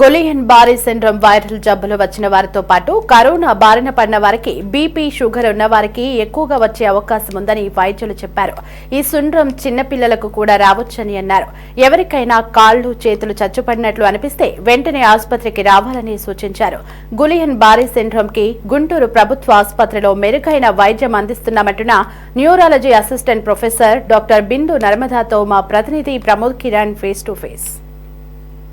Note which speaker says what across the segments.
Speaker 1: గొలియన్ బారీ syndrome viral జబ్బులు వచ్చిన వారితో పాటు కరోనా బారిన పడిన వారికి బీపీ షుగర్ ఉన్న వారికి ఎక్కువగా వచ్చే అవకాశం ఉందని వైద్యులు చెప్పారు. ఈ సిండ్రోమ్ చిన్నపిల్లలకు కూడా రావచ్చని అన్నారు. ఎవరికైనా కాళ్ళు చేతులు చచ్చుపడినట్లు అనిపిస్తే వెంటనే ఆసుపత్రికి రావాలని సూచించారు. గులియన్ బారీ సిండ్రోమ్కి గుంటూరు ప్రభుత్వ ఆసుపత్రిలో మెరుగైన వైద్యం అందిస్తున్నామంటున్న neurology assistant professor doctor Bindu నర్మదాతో మా ప్రతినిధి Pramod Kiran face to face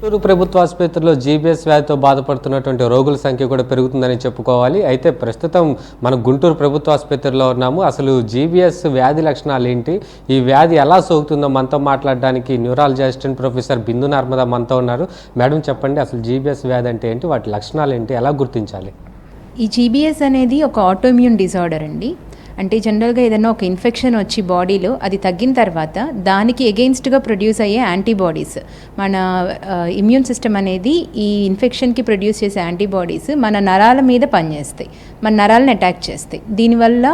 Speaker 2: Guntur ప్రభుత్వ ఆసుపత్రిలో జీబీఎస్ వ్యాధితో బాధపడుతున్నటువంటి రోగుల సంఖ్య కూడా పెరుగుతుందని చెప్పుకోవాలి. అయితే ప్రస్తుతం మన గుంటూరు ప్రభుత్వ ఆసుపత్రిలో ఉన్నాము. అసలు జీబీఎస్ వ్యాధి లక్షణాలు ఏంటి? ఈ వ్యాధి ఎలా సోకుతుందో మనతో మాట్లాడడానికి neurology assistant professor Bindu Narmada మనతో ఉన్నారు. మేడం చెప్పండి అసలు జీబీఎస్ వ్యాధి అంటే ఏంటి? వాటి లక్షణాలు ఏంటి? ఎలా గుర్తించాలి?
Speaker 3: ఈ జీబీఎస్ అనేది ఒక ఆటోమ్యూన్ డిజార్డర్ అండి. అంటే జనరల్గా ఏదైనా ఒక ఇన్ఫెక్షన్ వచ్చి బాడీలో అది తగ్గిన తర్వాత దానికి ఎగెయిన్స్ట్గా ప్రొడ్యూస్ అయ్యే యాంటీబాడీస్ మన ఇమ్యూన్ సిస్టమ్ అనేది ఈ ఇన్ఫెక్షన్కి ప్రొడ్యూస్ చేసే యాంటీబాడీస్ మన నరాల మీద పనిచేస్తాయి. మన నరాలను అటాక్ చేస్తాయి. దీనివల్ల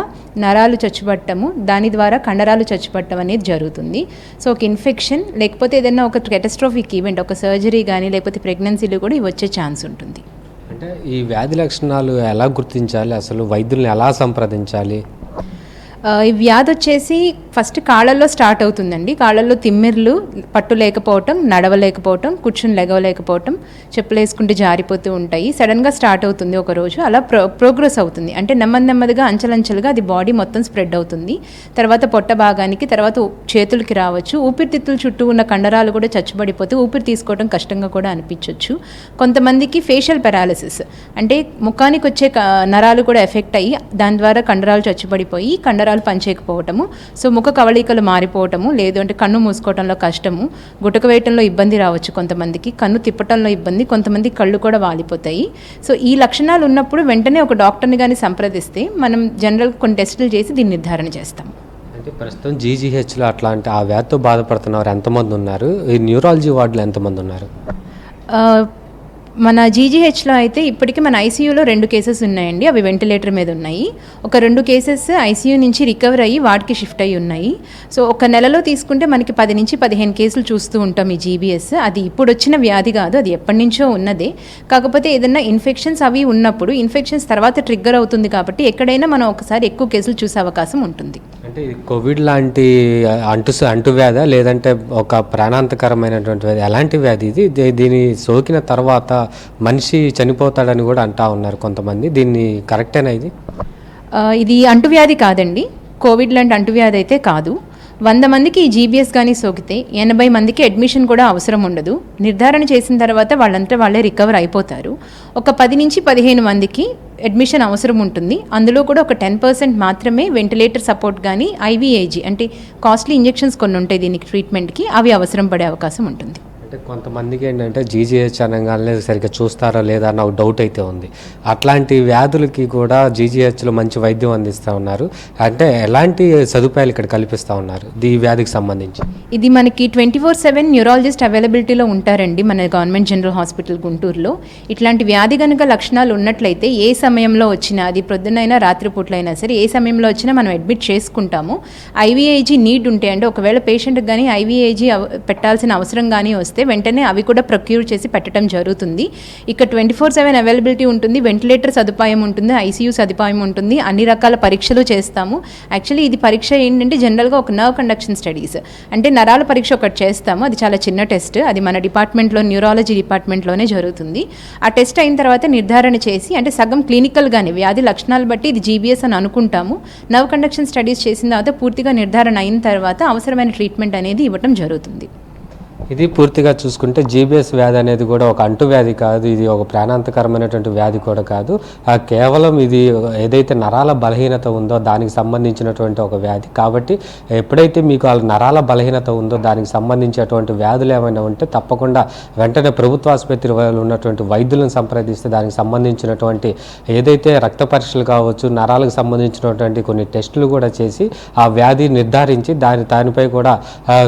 Speaker 3: నరాలు చచ్చిపట్టము దాని ద్వారా కండరాలు చచ్చిపట్టం అనేది జరుగుతుంది. సో ఒక ఇన్ఫెక్షన్ లేకపోతే ఏదైనా ఒక కెటస్ట్రోఫిక్ ఈవెంట్ ఒక సర్జరీ కానీ లేకపోతే ప్రెగ్నెన్సీలు కూడా ఇవి వచ్చే ఛాన్స్ ఉంటుంది.
Speaker 2: అంటే ఈ వ్యాధి లక్షణాలు ఎలా గుర్తించాలి? అసలు వైద్యుల్ని ఎలా సంప్రదించాలి?
Speaker 3: ఈ వ్యాధి వచ్చేసి ఫస్ట్ కాళ్ళల్లో స్టార్ట్ అవుతుందండి. కాళ్ళల్లో తిమ్మిర్లు పట్టు లేకపోవటం నడవలేకపోవటం కూర్చుని లెగవలేకపోవటం చెప్పులు వేసుకుంటే జారిపోతూ ఉంటాయి. సడన్గా స్టార్ట్ అవుతుంది ఒక రోజు. అలా ప్రో ప్రోగ్రెస్ అవుతుంది. అంటే నెమ్మది నెమ్మదిగా అంచెలంచెలుగా అది బాడీ మొత్తం స్ప్రెడ్ అవుతుంది. తర్వాత పొట్ట భాగానికి తర్వాత చేతులకి రావచ్చు. ఊపిరితిత్తుల చుట్టూ ఉన్న కండరాలు కూడా చచ్చుబడిపోతే ఊపిరి తీసుకోవడం కష్టంగా కూడా అనిపించవచ్చు కొంతమందికి ఫేషియల్ పెరాలసిస్ అంటే ముఖానికి వచ్చే నరాలు కూడా ఎఫెక్ట్ అయ్యి దాని ద్వారా కండరాలు చచ్చుబడిపోయి కండరాలు పనిచేయకపోవటము. సో ముఖ కవళికలు మారిపోవటము లేదు అంటే కన్ను మూసుకోవటంలో కష్టము గుటక వేయటంలో ఇబ్బంది రావచ్చు కొంతమందికి కన్ను తిప్పటంలో ఇబ్బంది కొంతమంది కళ్ళు కూడా వాలిపోతాయి. సో ఈ లక్షణాలు ఉన్నప్పుడు వెంటనే ఒక డాక్టర్ని కానీ సంప్రదిస్తే మనం జనరల్ కొన్ని టెస్టులు చేసి దీన్ని నిర్ధారణ చేస్తాం
Speaker 2: అంటే ప్రస్తుతం జీజీహెచ్లో అట్లాంటి ఆ వ్యాధితో బాధపడుతున్నవారు ఎంతమంది ఉన్నారు? ఈ న్యూరాలజీ వార్డులో ఎంతమంది ఉన్నారు?
Speaker 3: మన జీజీహెచ్లో అయితే ఇప్పటికీ మన ఐసీయూలో రెండు కేసెస్ ఉన్నాయండి. అవి వెంటిలేటర్ మీద ఉన్నాయి. ఒక రెండు కేసెస్ ఐసీయూ నుంచి రికవర్ అయ్యి వార్డ్కి షిఫ్ట్ అయ్యి ఉన్నాయి. సో ఒక నెలలో తీసుకుంటే మనకి పది నుంచి పదిహేను కేసులు చూస్తూ ఉంటాం ఈ జీబీఎస్ అది ఇప్పుడు వచ్చిన వ్యాధి కాదు. అది ఎప్పటి నుంచో ఉన్నదే. కాకపోతే ఏదైనా ఇన్ఫెక్షన్స్ అవి ఉన్నప్పుడు ఇన్ఫెక్షన్స్ తర్వాత ట్రిగ్గర్ అవుతుంది కాబట్టి ఎక్కడైనా మనం ఒకసారి ఎక్కువ కేసులు చూసే అవకాశం ఉంటుంది.
Speaker 2: అంటే ఇది కోవిడ్ లాంటి అంటు అంటు వ్యాధా లేదంటే ఒక ప్రాణాంతకరమైనటువంటి వ్యాధి? ఎలాంటి వ్యాధి ఇది? దీని సోకిన తర్వాత మనిషి చనిపోతాడని కూడా అంటా ఉన్నారు కొంతమంది. దీన్ని కరెక్టేనా ఇది?
Speaker 3: ఇది అంటువ్యాధి కాదండి. కోవిడ్ లాంటి అంటువ్యాధి అయితే కాదు. వంద మందికి ఈ జీబీఎస్ కానీ సోకితే ఎనభై మందికి అడ్మిషన్ కూడా అవసరం ఉండదు. నిర్ధారణ చేసిన తర్వాత వాళ్ళంతా వాళ్ళే రికవర్ అయిపోతారు. ఒక పది నుంచి పదిహేను మందికి అడ్మిషన్ అవసరం ఉంటుంది. అందులో కూడా ఒక టెన్ పర్సెంట్ మాత్రమే వెంటిలేటర్ సపోర్ట్ కానీ ఐవీఏజీ అంటే కాస్ట్లీ ఇంజెక్షన్స్ కొన్ని ఉంటాయి దీనికి ట్రీట్మెంట్కి అవి అవసరం పడే అవకాశం ఉంటుంది.
Speaker 2: అంటే కొంతమందికి ఏంటంటే జీజీహెచ్ అనగానే సరిగ్గా చూస్తారా లేదా నాకు డౌట్ అయితే ఉంది. అట్లాంటి వ్యాధులకి కూడా జీజీహెచ్లో మంచి వైద్యం అందిస్తూ ఉన్నారు. అంటే ఎలాంటి సదుపాయాలు ఇక్కడ కల్పిస్తూ ఉన్నారు ఈ వ్యాధికి సంబంధించి?
Speaker 3: ఇది మనకి ట్వంటీ ఫోర్ సెవెన్ న్యూరాలజిస్ట్ అవైలబిలిటీలో ఉంటారండి మన గవర్నమెంట్ జనరల్ హాస్పిటల్ గుంటూరులో. ఇట్లాంటి వ్యాధి కనుక లక్షణాలు ఉన్నట్లయితే ఏ సమయంలో వచ్చినా అది ప్రొద్దునైనా రాత్రిపూట్లైనా సరే ఏ సమయంలో వచ్చినా మనం అడ్మిట్ చేసుకుంటాము. ఐవీఐజీ నీడ్ ఉంటే అంటే ఒకవేళ పేషెంట్కి కానీ ఐవీఐజీ పెట్టాల్సిన అవసరం కానీ వస్తే వెంటనే అవి కూడా ప్రొక్యూర్ చేసి పెట్టడం జరుగుతుంది. ఇక ట్వంటీ ఫోర్ సెవెన్ అవైలబిలిటీ ఉంటుంది వెంటిలేటర్ సదుపాయం ఉంటుంది ఐసీయూ సదుపాయం ఉంటుంది అన్ని రకాల పరీక్షలు చేస్తాము. యాక్చువల్లీ ఇది పరీక్ష ఏంటంటే జనరల్గా ఒక నర్వ్ కండక్షన్ స్టడీస్ అంటే నరాల పరీక్ష ఒకటి చేస్తాము అది చాలా చిన్న టెస్ట్ అది మన డిపార్ట్మెంట్లో న్యూరాలజీ డిపార్ట్మెంట్లోనే జరుగుతుంది. ఆ టెస్ట్ అయిన తర్వాత నిర్ధారణ చేసి అంటే సగం క్లినికల్గానే వ్యాధి లక్షణాలు బట్టి ఇది జీబీఎస్ అని అనుకుంటాము. నర్వ్ కండక్షన్ స్టడీస్ చేసిన తర్వాత పూర్తిగా నిర్ధారణ అయిన తర్వాత అవసరమైన ట్రీట్మెంట్ అనేది ఇవ్వటం జరుగుతుంది.
Speaker 2: ఇది పూర్తిగా చూసుకుంటే జీబీఎస్ వ్యాధి అనేది కూడా ఒక అంటువ్యాధి కాదు. ఇది ఒక ప్రాణాంతకరమైనటువంటి వ్యాధి కూడా కాదు. కేవలం ఇది ఏదైతే నరాల బలహీనత ఉందో దానికి సంబంధించినటువంటి ఒక వ్యాధి. కాబట్టి ఎప్పుడైతే మీకు వాళ్ళ నరాల బలహీనత ఉందో దానికి సంబంధించినటువంటి వ్యాధులు ఏమైనా ఉంటే తప్పకుండా వెంటనే ప్రభుత్వ ఆసుపత్రి వాళ్ళు ఉన్నటువంటి వైద్యులను సంప్రదిస్తే దానికి సంబంధించినటువంటి ఏదైతే రక్త పరీక్షలు కావచ్చు నరాలకు సంబంధించినటువంటి కొన్ని టెస్టులు కూడా చేసి ఆ వ్యాధి నిర్ధారించి దాని దానిపై కూడా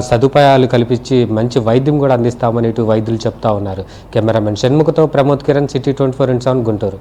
Speaker 2: సదుపాయాలు కల్పించి మంచి వైద్యం కూడా అందిస్తామని ఇటు వైద్యులు చెప్తా ఉన్నారు. Cameraman షణ్ముఖతో Pramod Kiran city twenty four into seven Guntur.